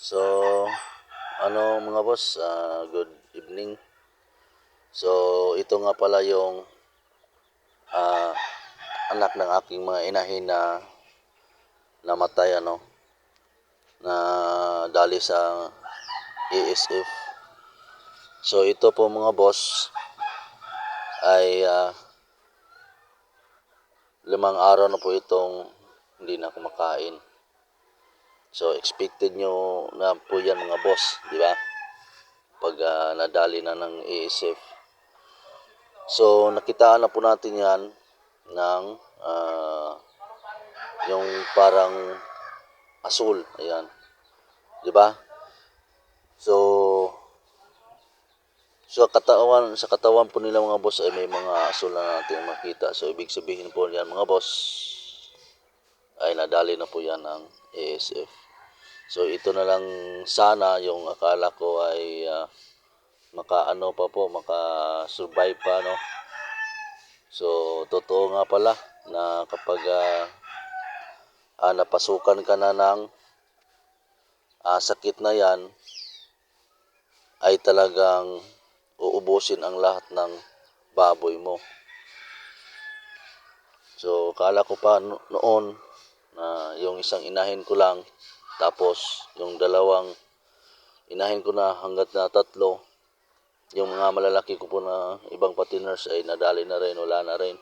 So, ano mga boss, ah, good evening. So, ito nga pala yung ah, anak ng aking mga inahin na namatay ano na dali sa ASF. So, ito po mga boss ay ah, limang araw na po itong hindi na kumakain. So, expected nyo na po yan mga boss, di ba? Pag ah, nadali na ng ASF. So, nakitaan na po natin yan ng ah, yung parang asul. Ayan. Di ba? So, sa katawan, sa katawan po nila mga boss ay may mga asul na natin makita. So, ibig sabihin po yan mga boss ay nadali na po yan ng ASF. So ito na lang sana yung akala ko ay ah, makaano pa po, maka-survive pa no. So totoo nga pala na kapag ah, ah, napasukan ka na ng ah, sakit na yan ay talagang uubusin ang lahat ng baboy mo. So kala ko pa no- noon na yung isang inahin ko lang tapos yung dalawang inahin ko na hanggat na tatlo yung mga malalaki ko po na ibang patiners ay nadali na rin, wala na rin.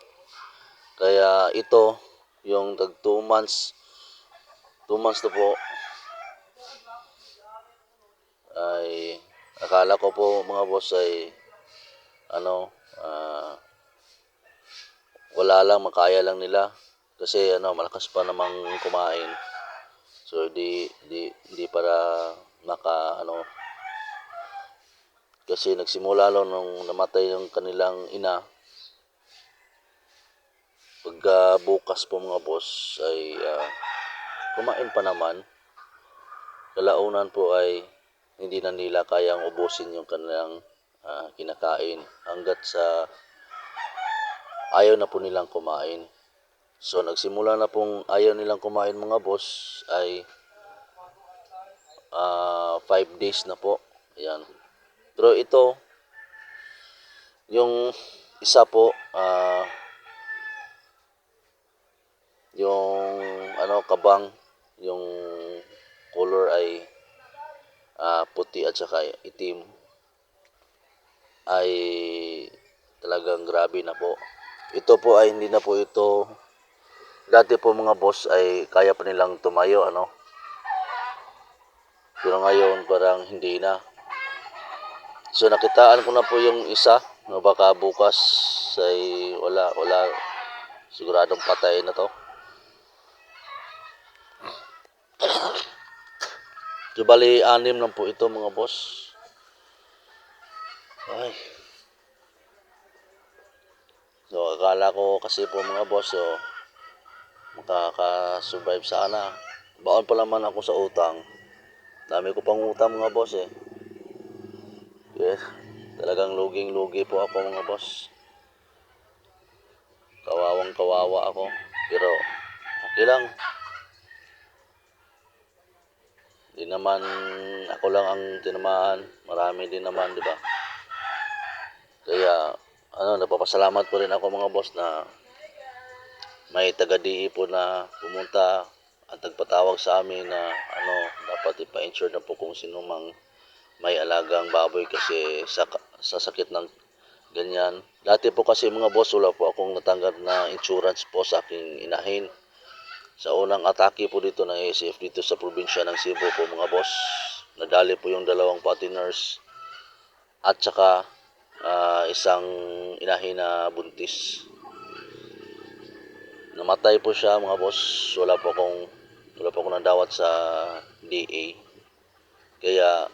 Kaya ito, yung tag 2 months, 2 months na po, ay akala ko po mga boss ay ano, ah, wala lang, makaya lang nila. Kasi ano, malakas pa namang kumain. So di di di para maka ano kasi nagsimula lang nung namatay yung kanilang ina. Pagka bukas po mga boss ay ah, kumain pa naman. Kalaunan po ay hindi na nila kayang ubusin yung kanilang ah, kinakain hanggat sa ayaw na po nilang kumain. So nagsimula na pong ayaw nilang kumain mga boss ay 5 days na po. Ayan. Pero ito yung isa po ah, yung ano kabang yung color ay ah, puti at saka itim ay talagang grabe na po. Ito po ay hindi na po ito dati po mga boss ay kaya pa nilang tumayo ano. Pero ngayon parang hindi na. So nakitaan ko na po yung isa na baka bukas ay wala wala siguradong patay na to. So bali anim lang po ito mga boss. Ay. So akala ko kasi po mga boss so makaka-survive sana. Baon pa naman ako sa utang. Dami ko pang utang mga boss eh. Yes. Talagang luging-lugi po ako mga boss. Kawawang kawawa ako. Pero okay lang. Di naman ako lang ang tinamaan. Marami din naman, di ba? Kaya ano, napapasalamat po rin ako mga boss na may taga-DE po na pumunta at nagpatawag sa amin na ano, dapat ipa-insure na po kung sino mang may alagang baboy kasi sa, sa sakit ng ganyan. Dati po kasi mga boss, wala po akong natanggap na insurance po sa aking inahin. Sa unang atake po dito ng ASF dito sa probinsya ng Cebu po mga boss. Nadali po yung dalawang patiners at saka ah, isang inahin na buntis. Namatay po siya mga boss. Wala po akong wala po akong nadawat sa DA. Kaya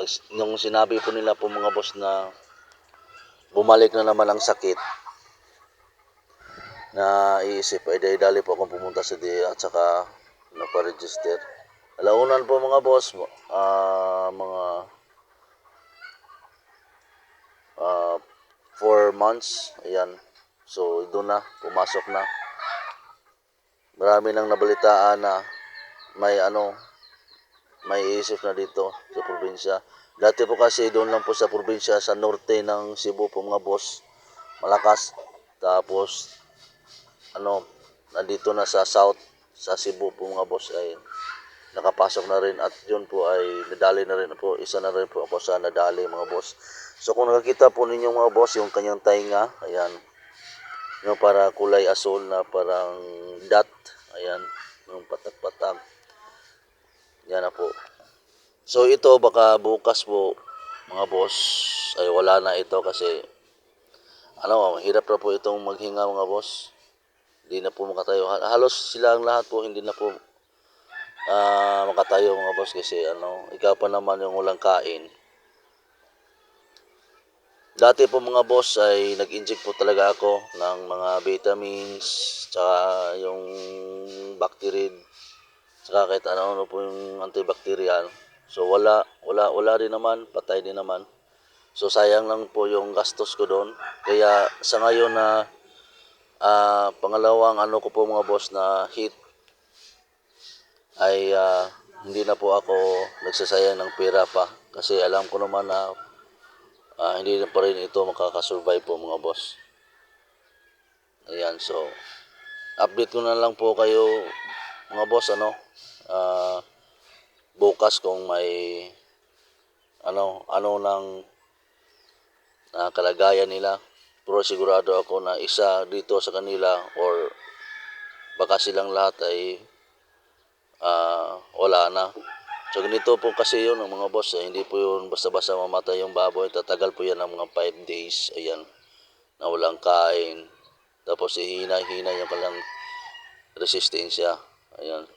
pag, nung sinabi po nila po mga boss na bumalik na naman ang sakit na iisip ay dali po akong pumunta sa DA at saka naparegister. Alaunan po mga boss, ah, mga ah, four months, ayan. So, doon na, pumasok na. Marami nang nabalitaan na may ano, may isip na dito sa probinsya. Dati po kasi doon lang po sa probinsya sa norte ng Cebu po mga boss. Malakas. Tapos ano, nandito na sa south sa Cebu po mga boss ay nakapasok na rin at yun po ay nadali na rin po. Isa na rin po ako sa nadali mga boss. So kung nakakita po ninyo mga boss yung kanyang tainga, ayan, yung para kulay asul na parang dot, ayan, yung patak-patak. Yan na po. So ito baka bukas po mga boss ay wala na ito kasi ano, hirap na po itong maghinga mga boss. Hindi na po makatayo. Ha- Halos silang lahat po hindi na po ah makatayo mga boss kasi ano, ikaw pa naman yung walang kain. Dati po mga boss ay nag-inject po talaga ako ng mga vitamins, tsaka yung Bacterid, tsaka kahit ano, ano po yung antibacterial. So wala, wala, wala din naman, patay din naman. So sayang lang po yung gastos ko doon. Kaya sa ngayon na ah, pangalawang ano ko po mga boss na hit ay ah, hindi na po ako nagsasayang ng pera pa. Kasi alam ko naman na ah, hindi na pa rin ito makakasurvive po mga boss. Ayan, so update ko na lang po kayo mga boss ano? Ah, bukas kung may ano ano nang ah, kalagayan nila. Pero sigurado ako na isa dito sa kanila or baka silang lahat ay ah, wala na so ganito po kasi yun ang mga boss eh. hindi po yun basta-basta mamatay yung baboy tatagal po yan ng mga 5 days ayan na walang kain tapos ihina-hina yung kalang resistensya ayan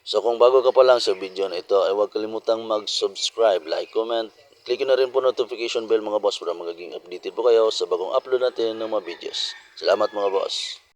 So kung bago ka pa lang sa video na ito, ay huwag kalimutang mag-subscribe, like, comment. Click na rin po notification bell mga boss para magiging updated po kayo sa bagong upload natin ng mga videos. Salamat mga boss.